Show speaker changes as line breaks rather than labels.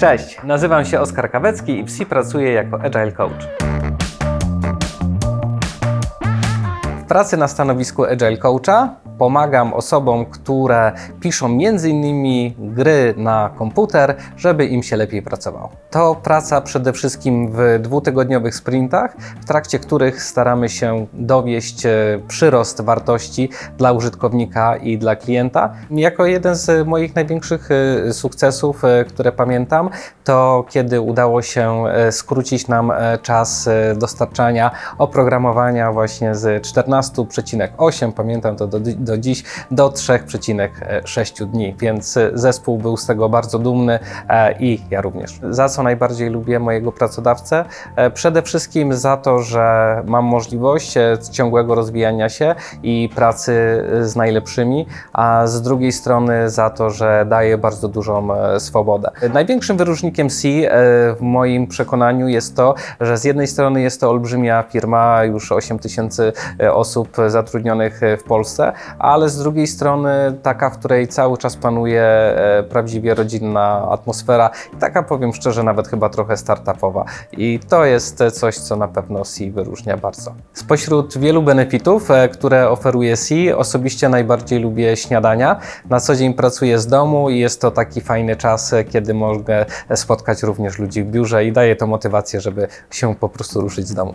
Cześć, nazywam się Oskar Kawecki i w SI pracuję jako Agile Coach. W pracy na stanowisku Agile Coacha pomagam osobom, które piszą m.in. gry na komputer, żeby im się lepiej pracowało. To praca przede wszystkim w dwutygodniowych sprintach, w trakcie których staramy się dowieść e, przyrost wartości dla użytkownika i dla klienta. Jako jeden z moich największych e, sukcesów, e, które pamiętam, to kiedy udało się skrócić nam czas dostarczania oprogramowania właśnie z 14,8, pamiętam to do, do dziś, do 3,6 dni, więc e, zespół był z tego bardzo dumny e, i ja również. Za co najbardziej lubię mojego pracodawcę? E, Przede wszystkim za to, że mam możliwość ciągłego rozwijania się i pracy z najlepszymi, a z drugiej strony za to, że daje bardzo dużą swobodę. Największym wyróżnikiem C w moim przekonaniu jest to, że z jednej strony jest to olbrzymia firma, już 8 tysięcy osób zatrudnionych w Polsce, ale z drugiej strony taka, w której cały czas panuje e, prawdziwie rodzinna atmosfera i taka powiem szczerze, nawet chyba trochę startupowa. I to jest coś, co na pewno C wyróżnia bardzo. Spośród wielu benefitów, e, które oferuje C, osobiście najbardziej lubię śniadania. Na co dzień pracuję z domu i jest to taki fajny czas, e, kiedy mogę spotkać również ludzi w biurze i daje to motywację, żeby się po prostu ruszyć z domu.